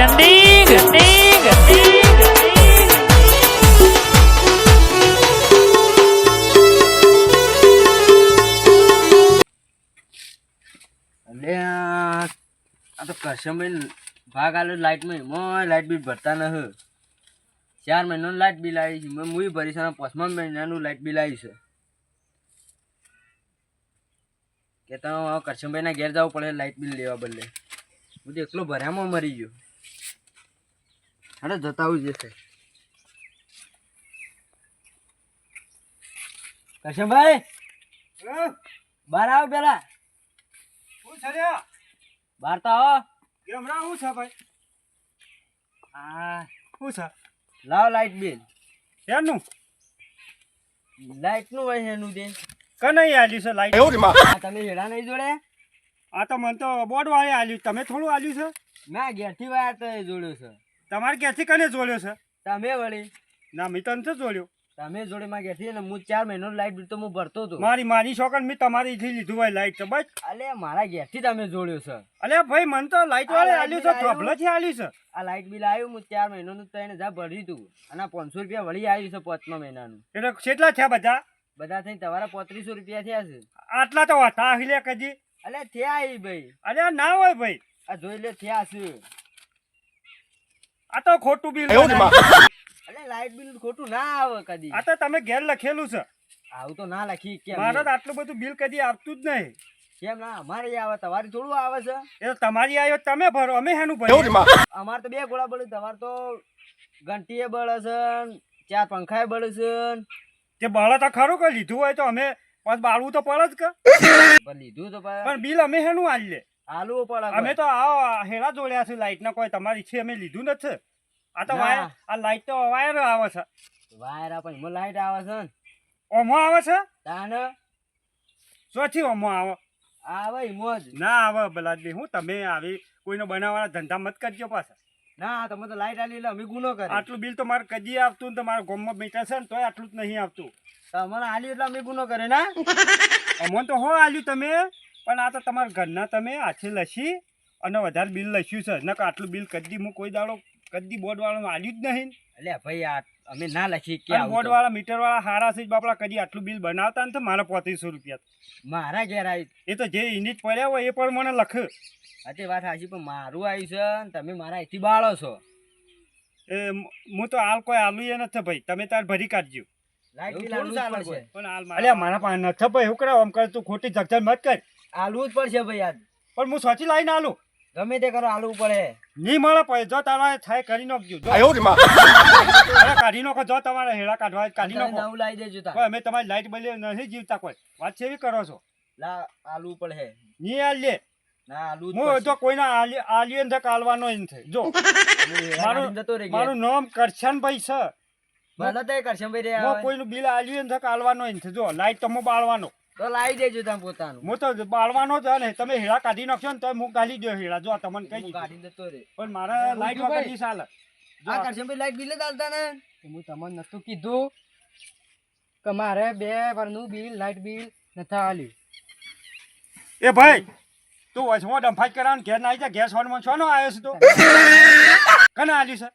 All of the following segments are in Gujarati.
ટ્રેન્ડિંગ આ તો કસ્ટમર ભાગ આલો લાઇટમાં એમાં બિલ ભરતા ન ચાર મહિનાનું લાઇટ બિલ આવી છે. મેં મુઈ ભરીશ મહિનાનું લાઇટ બિલ આવી છે. કે તો કરશનભાઈના ઘેર જવું પડે લાઇટ બિલ લેવા બદલે. હું તો એકલો ભર્યામાં મરી ગયો. હાડે જતા આવું જશે કરશનભાઈ બહાર આવો પેલા. શું છે રે બહાર તો આવો. કેમરા શું છે ભાઈ? આ શું છે? લાવ લાઈટ બિલ. એનું લાઈટનું હોય એનું તે કનઈ આલ્યું છે લાઈટ? આ તમે હેડા નહીં જોડે? આ તો મને તો બોર્ડ વાળે આલ્યું તમે થોડું આલ્યું છે? મેં ઘેરથી વાયર તો જોડ્યો છે. તમારે ક્યાંથી કને જોડ્યો છે? તમે વળી. ના મેં તને તો જોડ્યો. તમે જોડે માં ઘેરથી ને હું ચાર મહિનો લાઈટ બિલ તો હું ભરતો હતો. મારી મારી છોકર મેં તમારી થી લીધું હોય લાઈટ તો બસ. અલે મારા ઘેરથી તમે જોડ્યો છે. અલે ભાઈ મને તો લાઈટ વાળે આલ્યું છે bill થી પ્રોબ્લેમ આલ્યું છે. આ લાઇટ બિલ આવ્યું હું ચાર મહિનાનું તને જા ભર્યું તું. અને પાંચસો રૂપિયા વળી આવ્યું છે પાંચમા મહિનાનું. એટલે કેટલા થયા બધા? બધા થઈને તમારા પોત્રીસો રૂપિયા થયા છે. આટલા તો હતા હિલે કદી. અલે થયા ભાઈ. આ ના હોય ભાઈ. આ જોઈ લે થયા છે. આ તો ખોટું બિલ અરે લાઈટ બિલ ખોટું ના આવે કદી. આ તો તમે ઘેર લખેલું છે. આવું તો ના લખી કે મારે તો આટલું બધું બિલ કદી આવતું જ નહીં. કેમ ના અમારે આવે તમારી થોડું આવે છે? એ તો તમારી આવ્યો તમે ભરો અમે હેનું ભરો અમારે તો બે ગોળા બળે તમારે તો ઘંટીએ બળે છે ચાર પંખાએ બળે છે. તે બળે તો ખરું કે લીધું હોય તો અમે પાછું બાળવું તો પડે જ કે. લીધું તો પણ પણ બિલ અમે હેનું આલીએ આલવું પડે અમે તો આ હેરા જોડ્યા છે લાઈટ ના કોઈ તમારી છે અમે લીધું નથી. આ તો. વાયર આ લાઈટ તો વાયર આવે છે. વાયર આપણ એમાં લાઈટ આવે છે ને. ઓમો આવે છે? તાને? સોથી ઓમો આવે. આવે એમો જ. ના આવે બલાદલી હું તમે આવી કોઈનો બનાવવાના ધંધા મત કરજો પાછા. ના તમે તો લાઈટ આલી એટલે અમે ગુનો કરે આટલું બિલ તો મારે કદી આવતું ને તમારા ગોમમાં બેઠા છે ને તોય આટલું જ નહીં આવતું. તમારે આલી એટલે અમે ગુનો કરે ના? અમને તો હો આલ્યું તમે. પણ આ તો તમારા ઘરના તમે હાથે લસી અને વધારે બિલ લસ્યું છે. નકર આટલું બિલ કદી હું કોઈ દાડો કદી બોર્ડ વાળાનું આલ્યું જ નહીં. એટલે ભાઈ આ અમે ના લખી કે બોર્ડવાળા મીટરવાળા બોર્ડ તો. વાળા મીટર વાળા હારા છે જ બાપડા કદી આટલું બિલ બનાવતા ને તો મારા પોત્રીસો રૂપિયા. મારા ઘેર આવી. એ તો જે યુનિટ પડ્યા હોય એ પણ મને લખ. હતી વાત સાચી પણ મારું આવ્યું છે ને તમે મારા અહીંથી બાળો છો. એ હું તો હાલ કોઈ આલુ એ નથી ભાઈ. તમે તાર ભરી કાઢજો. લાઈટ બિલ પણ હાલ અલ્યા મારા પાસે નથી ભાઈ. હું કરાવ? આમ કર તું ખોટી ઝગઝગ મત કર. આલવું જ પડશે ભાઈ આજ પણ હું સોચી લાવીને આલું. ગમે તે કરો આલવું પડે. નહીં મળે પછી જો તારા થાય કરી નાખજો. કાઢી નાખો જો તમારે હેડા કાઢવા કાઢી નાખો. નવું લાવી દેજો તાર. કોઈ અમે તમારી લાઈટ બદલી નથી જીવતા કોઈ. વાત છે એવી કરો છો? લા આલવું પડે. નહીં આલીએ. ના આલવું હું પડશે. કોઈના આલી ને કાલવાનો જો. મારું-. મારું નામ કરશનભાઈ છે. તે રે કોઈનું બિલ આલ્યું ને કાલવાનો જો લાઈટ તો હું બાળવાનો. તો લાવી દેજો તમે પોતાનું. હું તો બાળવાનો જ ને તમે હેડા કાઢી નાખશો ને તો હું કાઢી દો હેડા જો તમને કઈ કાઢી દેતો રે પણ મારા લાઈટ વગર નહીં ચાલે. આ કરશે ભાઈ લાઈટ બિલ જ આલતા ને. હું તમને નતું કીધું કે મારે બે વારનું બિલ લાઈટ બિલ નથી આલ્યું. એ ભાઈ તું વચમાં ડંફાટ કરાવ ઘેર ના આવી જા ઘેર સોનમાં છો આવ્યો છે તો? કને આલ્યું છે?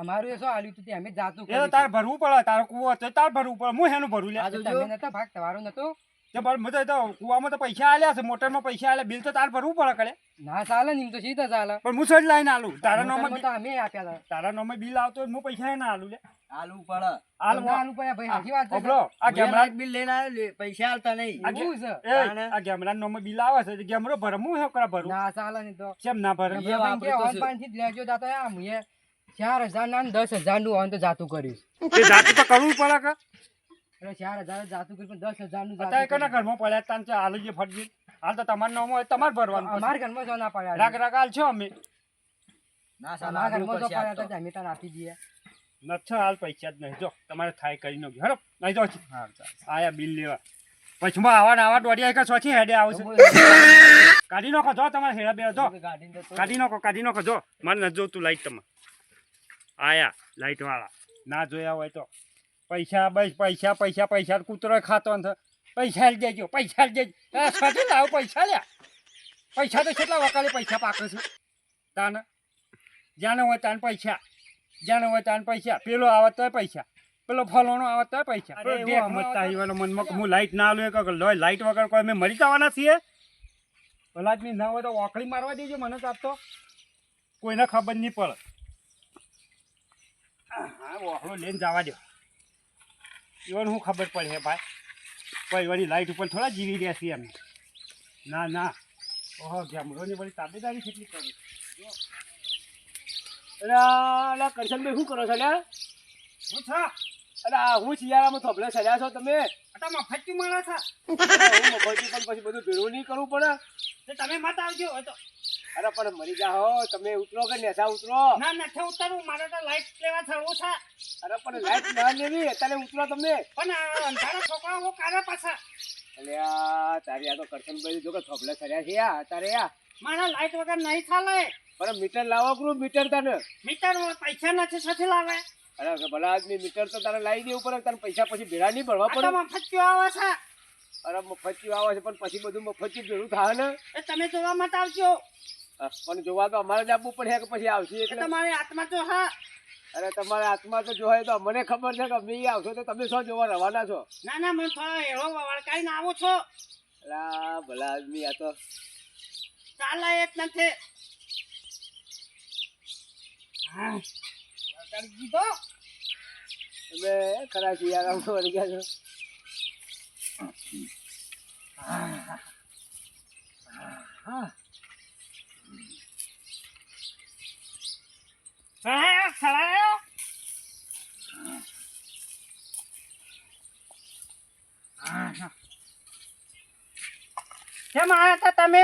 અમારું એ શું આલ્યું તું? તે અમે જાતું એ તારે ભરવું પડે તારો કુવો તો તારે ભરવું પડે. હું હેનું ભરું લે તમે નતા ભાગ તમારું નતું? તે પણ હું તો કુવામાં તો પૈસા આલ્યા છે મોટરમાં પૈસા આલ્યા બિલ તો તારે ભરવું પડે ના ચાલે ને એમ તો સીધા ચાલે. પણ હું સજ લાઈને આલું? તારા મોટરમાં તો અમે આપ્યા હતા. તારા નામમાં બિલ આવતો હું પૈસા ના આલું લે. આલવું પડે. હાલ આલુ પડ્યા ભાઈ સાચી વાત છે આ મેં ગેમરા બિલ લઈને આવ્યો પૈસા આલતા નહીં. એવું છે? આ ગેમરા નામમાં બિલ આવે છે તો ગેમરો ભરે હું કરા ભરું? ના ચાલે ને તો. કેમ ના ભરે? એ વાપરું તો છે. લેજો દાતા આ મુએ ચાર હજાર ના ને દસ હજારનું હોય તો જાતું કર્યું તે જાતું તો કરવું પડે કે? એટલે ચાર હજાર જાતું કર્યું દસ હજારનું અત્યારે કના ઘરમાં પડ્યા તાન છે હાલ જે ફટજી હાલ તો તમારું નામ હોય તમારે ભરવાનું પછી. ઘરમાં જો ના પડ્યા રાગ રાગ હાલ છો અમે? ના સાલા, ઘરમાં જો પડ્યા તો. અમે તાર આપી દઈએ. નથી હાલ પૈસા જ નહીં. જો તમારે થાય કરી નાખ્યો હરો નહીં જો આયા બિલ લેવા. પછમાં આવા ને આવા દોડ્યા કે સોથી હેડે આવશે કાઢી નાખો જો તમારે હેડા બે જો. કાઢી નાખો કાઢી નાખો જો. મારે નથી જોતું લાઈટ તમે આયા લાઈટ વાળા. ના જોયા હોય તો. પૈસા બસ પૈસા પૈસા પૈસા કૂતરો ખાતો ને પૈસા લઈ દેજો પૈસા લઈ સાચું લાવો પૈસા લ્યા પૈસા તો કેટલા વકાલે પૈસા પાકે છે? તાને? જાણે હોય તાન પૈસા. જાણે હોય તાન પૈસા. પેલો આવે તો પૈસા. પેલો ફલોનો આવે તો પૈસા. પેલો મનમાં હું લાઈટ ના આલું કે લોય લાઈટ વગર કોઈ અમે મરી જવાના છીએ. ભલા જ ના હોય તો ઓકળી મારવા દેજો મને તો આપતો કોઈને ખબર નહીં પડે. હા ઓકળો લઈને જવા દો એવાનું શું ખબર પડે ભાઈ? કોઈ વળી લાઈટ ઉપર થોડા જીવી રહ્યા છીએ અમે ના ના. ઓહો, ગામડોની વળી તાબેદારી કેટલી કરે. અરે કરશનભાઈ શું કરો છો અલ્યા હું થા અરે હું શિયાળામાં થોભલે સર્યા છો તમે? અટામાં ફચ્ચું માણા થા હું મફતી પણ પછી બધું ભેળું નહીં કરવું પડે. તમે માતા આવજો હોય તો અરે પણ મરી જાઓ. તમે ઉતરો કે નેસા ઉતરો? ના નથી ઉતરું. મારે તો લાઈટ લેવા થવું છે. અરે પણ લાઈટ ના લેવી. અત્યારે ઉતરો તમે. પણ આ અંધારા છોકરા હું કારે પાછા? આ તારી આ તો કરશનભાઈ જો કે થોભલે થર્યા છે આ તારે આ. મારા લાઈટ વગર નહીં ચાલે. પણ મીટર લાવો કરું મીટર તને. મીટર પૈસા નથી સાથે લાવે? અરે ભલા આદમી મીટર તો તારે લાવી દેવું પડે તારે પૈસા પછી ભેળા નહીં ભરવા પડે. મફત કયો આવે છે. અરે મફતી આવે છે પણ પછી બધું મફતી ભેળું થાય ને. તમે જોવા માટે આવજો. પણ જોવા તો અમારે જ આપવું પડે કે પછી આવશે એટલે તમારી આત્મા તો હા. અરે તમારા આત્મા તો જોવાય તો મને ખબર છે કે અમે આવશો તો તમે શું જોવા રવાના છો? ના ના મને થોડો એવો વળકાઈને આવો છો. અલા ભલા આદમી આ તો ચાલે જ નથી. હા. દીધો. તમે ખરા શિયાળામાં વળી ગયા છો? સળાયો સળાયો કેમ આવ્યા હતા તમે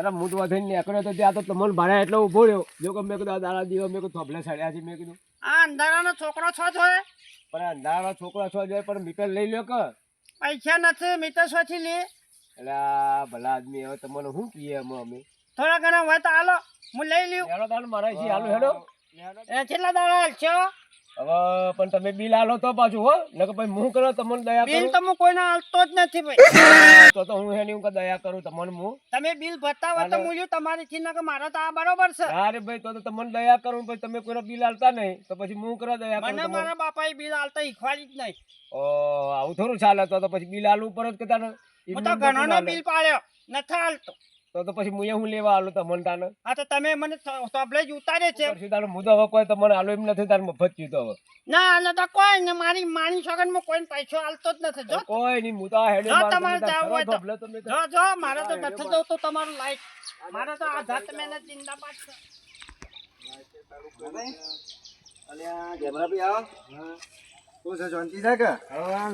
અરે હું તો વધીને નીકળ્યો તો ત્યાં તો તમને ભાડા એટલે ઊભો રહ્યો. જો કે મેં કીધું આ દાડા દિવસ મેં કીધું થોભલે સડ્યા છે મેં કીધું. આ અંધારાનો છોકરો છો છો પણ અંધારા છોકરા છો જાય પણ મીટર લઈ લ્યો કે. પૈસા નથી મીટર સોથી લે. એટલે ભલા આદમી હવે તમને શું કહીએ અમે અમે? થોડા ઘણા હોય તો હાલો હું લઈ લ્યું. હેડો તાર મારા છે હાલો હેડો. એ કેટલા દાડા હાલશો હવે પણ તમે બિલ આલો તો પાછું હો. નકર પછી હું કરો તમને દયા બિલ તો હું કોઈને આલતો જ નથી ભાઈ. તો તો હું એની હું દયા કરું તમને હું તમે બિલ ભરતા તો. હું તમારી થી નકર મારે તો આ બરોબર છે. અરે ભાઈ તો તો તમને દયા કરું પછી તમે કોઈ બિલ આલતા નહીં. તો પછી હું કરો દયા કરું મને. મારા બાપાએ બિલ આલતા ઈખવાડી જ નહીં. ઓ આવું થોડું ચાલે તો પછી બિલ આલવું પર જ કે તાને હું તો બિલ પાડ્યો નથી હાલતો તો તો પછી હું હું લેવા આલો તમને તાને? આ તો તમે મને સાંભળે જ ઉતારે છે. પછી તારે હું હવે કોઈ તમને આલો એમ નથી તારે મફત કીધો હવે. ના આને તો કોઈ ને મારી માની સગનમાં કોઈ પૈસો આલતો જ નથી જો. કોઈ ની હું હેડે જો તમારે જાવ હોય તો. તમે. જો જો મારે તો નથી. જવું તો તમારું લાઈટ મારે તો આ જાત મહેનત જિંદાબાદ છે.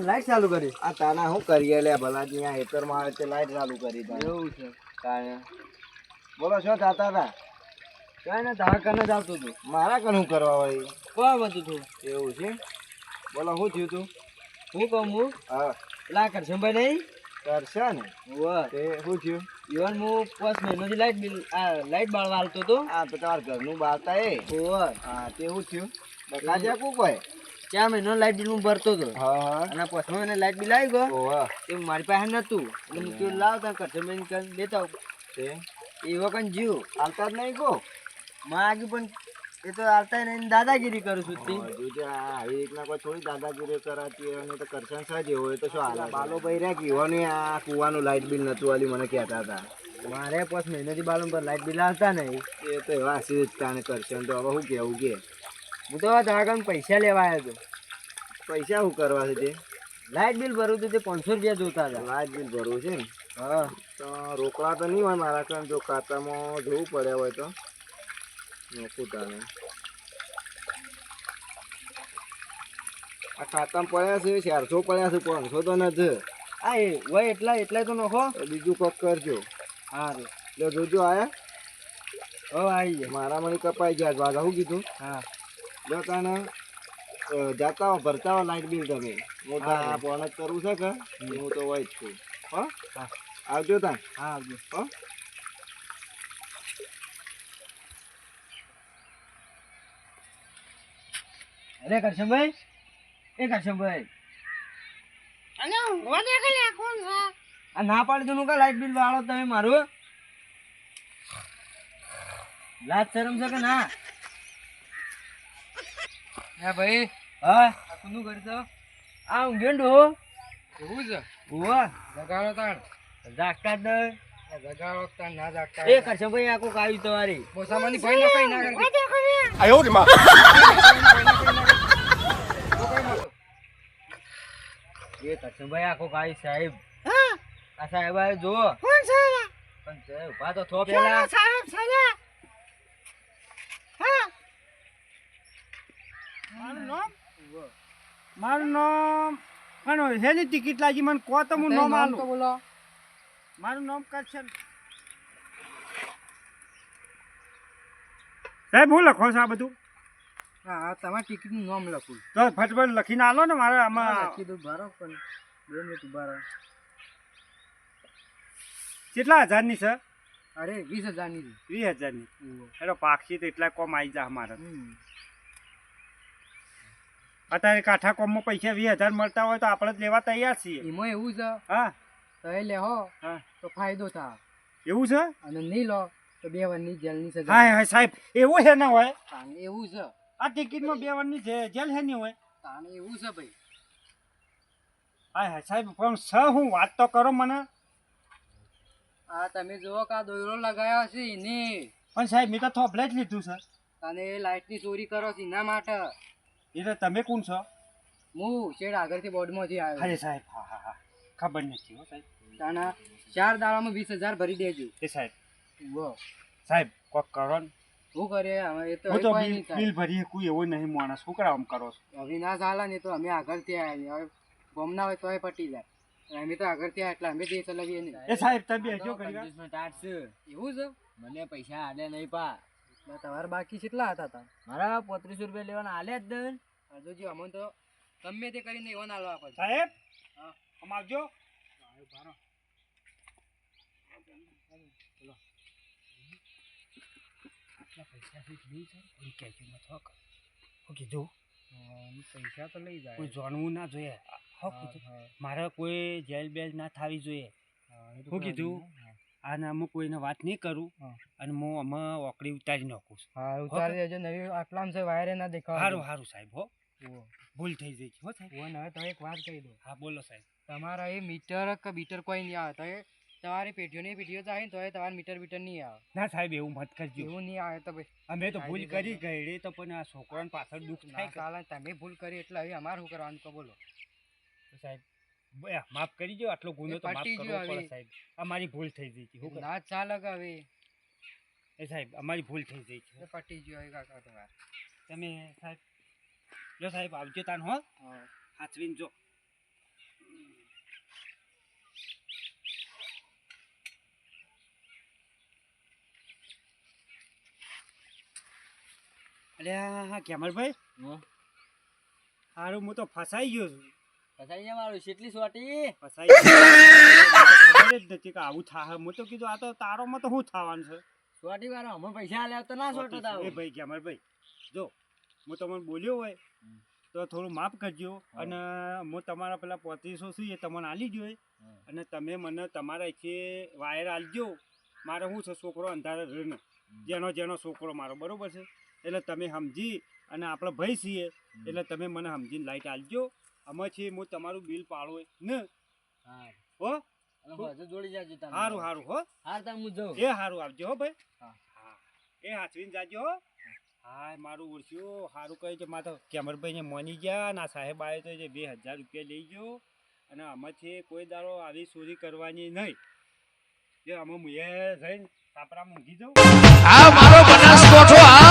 લાઈટ ચાલુ કરી. આ તાના શું કરીએ લે ભલા ત્યાં હેતરમાં આવે તે લાઈટ ચાલુ કરી દે એવું છે. બોલો શું થતા હતા? કઈ ને તારા કને જ આવતું હતું. મારા કનું કરવા હોય કોણ બધું તું એવું છે? બોલો શું થયું તું? હું કહું હું? હા. પેલા કરશનભાઈ નહીં? કરશે ને તે શું થયું? ઈવન હું પાંચ મહિનોથી લાઈટ બિલ આ લાઈટ બાળવા આવતો હતો. આ તો તમારા ઘરનું બાળતા એ. હા તે શું થયું? બકા જ્યાં કું કોઈ ચાર મહિનો લાઈટ બિલ હું ભરતો હતો અને પછી મને લાઈટ બિલ આવી ગયો એ મારી પાસે નતું. એટલે હું કીધું લાવ તાર કરશનભાઈ કઈ લેતા આવું. તે? જીવ. હાલતા જ નહીં કો? માગી પણ એ તો આવતા નહીં દાદાગીરી કરું છું તે. હજુ જે આ આવી રીતના કોઈ થોડી દાદાગીરી કરાતી અને તો કરશન સજ એવો હોય તો શું હાલ? બાલો ભાઈ રહ્યા કીવાની આ કુવાનું લાઈટ બિલ નતું આલી મને કહેતા હતા. મારે પછી મહિનાથી બાલું પર લાઈટ બિલ આવતા નહીં. એ તો એવા આશીર્વાદ કરશન તો હવે શું કહેવું કે? હું તો તારા પૈસા લેવા આવ્યો હતો. પૈસા શું કરવા છે તે? લાઈટ બિલ ભરવું હતું તે પાંચસો રૂપિયા જોતા હતા. લાઇટ બિલ ભરવું છે ને હા. તો રોકડા તો નહીં હોય મારા કામ જો ખાતામાં જોવું પડ્યા હોય તો. નોખું તાને આ ખાતામાં પડ્યા છે ચારસો પડ્યા છે પાંચસો તો નથી. આ એ હોય એટલા એટલા તો નખો? બીજું કોક કરજો. સારું એટલે જોજો આયા. હો આવી મારા મને કપાઈ ગયા બાદ શું કીધું? હા. જો તાને જાતા હો ભરતા હો લાઈટ બિલ તમે હું. તાર ફોન જ કરું છે કે? હું તો હોય જ છું. હો. આવજો તા. હા આવજો. હા? અરે કરશમભાઈ એ કરશમભાઈ અને વધે કઈ કોણ છે? આ ના પાડી દઉં કે લાઈટ બિલ વાળો તમે મારું? લાજ શરમ છે કે ના? હા ભાઈ. હા? આ કોનું ઘર છે. આ ઊંઘ્યો ને ડોહો એવું છે? ઓવા જગાડો તાણ. જાગતા જ નહીં. આ જગાડો તાણ ના જાગતા એ કરશનભાઈ આ કોક આવી તમારી. બોસામાની ભાઈ ના કઈ ના કરતી. એ કરશનભાઈ આ કોક આવી સાહેબ. આ સાહેબ આવ્યો જુઓ. પણ સાહેબ ઊભા તો થો પેલા મારું નામ? મારું નામ? માનો હેની ટિકિટ લાગી મને કહો તો હું નામ આલું. બોલો. મારું નામ કરશન સાહેબ હું લખો છો આ બધું. હા હા તમારા ટિકિટનું નામ લખું. તો ફટફટ લખીને આલો ને મારે આમાં લખી દઉં ભરો પણ. બે મિનિટ ઊભા રહો. કેટલા હજારની છે? અરે વીસ હજારની. વીસ હજારની. એટલે પાક્ષી તો એટલા કોમ આવી જા મારે. અત્યારે કાઠા કોમમાં પૈસા વીસ હજાર મળતા હોય તો આપણે જ લેવા તૈયાર છીએ. એમાં એવું છે હા. તો એ લેહો હા. તો ફાયદો થાય. એવું છે? અને નહીં લો તો બે વર્ષની જેલની સજા. હા હા સાહેબ એવું છે ના હોય? એવું છે. આ ટિકિટમાં બે વરની જે- જેલ છે નહીં હોય? તાને એવું છે ભાઈ. હા હા સાહેબ પણ સ હું વાત તો કરો મને. આ તમે જુઓ કે આ દોયરો લગાવ્યો છે એને. પણ સાહેબ મેં તો થોભલે જ લીધું છે. અને એ લાઇટની ચોરી કરો છે એના માટે. એટલે તમે કોણ છો? હું શેડ આગળથી બોર્ડમાંથી આવ્યો. અરે સાહેબ હા હા હા. ખબર નથી હો સાહેબ. તાના ચાર દાડામાં વીસ હજાર ભરી દેજો. એ સાહેબ. વો સાહેબ કોક કરો ને. શું કરે? હવે એ તો બિલ બિલ ભરી કોઈ એવો નહીં માણસ. શું કરા આમ કરો છો? અવિનાશ આલા ને તો અમે આગળથી આવ્યા હવે ગોમના હોય તોય પટી જાય. અમે તો આગળથી આવ્યા એટલે અમે તે ચલાવીએ નહીં. એ સાહેબ તમે જો કરી એવું છે? મને પૈસા આલે નહીં પા. તમારે બાકી કેટલા હતા તા મારા પોત્રીસો રૂપિયા લેવાના આલે જ દન હજુ જો અમને તો ગમે તે કરીને એવો ના લાવવા પડે. સાહેબ? હા. આમ આવજો. કીધું પૈસા તો લઈ જાય કોઈ જાણવું ના જોઈએ. મારે કોઈ જેલ બેલ ના થવી જોઈએ. હું કીધું આના અમુક કોઈને વાત નહીં કરું અને હું આમાં ઓકડી ઉતારી નાખું છું. હા ઉતારી દેજો નવી આટલામાં છે વાયરે ના દેખાવ સારું સારું સાહેબ હો. ભૂલ થઈ જઈ હો સાહેબ. ઓ હવે તમે એક વાત કહી દો. હા બોલો સાહેબ. તમારા એ મીટર કે બીટર કોઈ નહીં આવે. તો એ તમારી પેઢીઓની પેઢીઓ જાય ને તો એ તમારે મીટર બીટર નહીં આવે. ના સાહેબ એવું મત કરજો. એવું નહીં આવે તો ભાઈ. અમે તો ભૂલ કરી ગઈ તો પણ આ છોકરાને પાછળ દુઃખ થાય કાલે તમે ભૂલ કરી એટલે હવે અમારે શું કરવાનું તો બોલો. તો સાહેબ માફ કરી દો આટલો ગુનો તો માફ કરવો પડે સાહેબ. અમારી ભૂલ થઈ ગઈ છે હું? ના ચાલે કે હવે. એ સાહેબ અમારી ભૂલ થઈ ગઈ છે પટી ગયો કાકા તમારે. તમે સાહેબ જો સાહેબ આવજો તાન હો. હાથવીને જો. અલ્યા કેમલભાઈ? હં? સારું હું તો ફસાઈ ગયો છું. ફસાઈ ગયા મારું? કેટલી સોટી? ફસાઈ. ખબર જ નથી કે આવું થાય હું તો કીધું આ તો તારોમાં તો શું થવાનું છે? સોટી વાળો અમે પૈસા આલ્યા તો ના સોટો એ ભાઈ કેમલભાઈ જો હું તમને બોલ્યો હોય તો થોડું માફ કરજો અને હું તમારા પેલા પોત્રીસો છું એ તમને આલી જોઈએ અને તમે મને તમારા છે વાયર આલજો. મારે શું છે છોકરો અંધારે રહીને. જેનો જેનો છોકરો મારો બરોબર છે? એટલે તમે સમજી અને આપણે ભાઈ છીએ એટલે તમે મને સમજીને લાઈટ આલજો. અમે છે હું તમારું બિલ પાડો ને? હા? જોડી જાજો સારું સારું હો. હાર હું જાઉં એ સારું આવજો હો ભાઈ. હા. હા. એ હાથવીને જાજો હો. હા, મારું ઓળખ્યું સારું કહ્યું છે, મારે કેમરભાઈને મોની ગયા ના સાહેબ આવ્યો તો જે બે હજાર રૂપિયા લઈ ગયો. અને આમાંથી કોઈ દાડો આવી ચોરી કરવાની નહીં. જે આમાં મુએ જઈને સાપરા મૂકી જાઉં. આ મારો બનાસકોઠો આ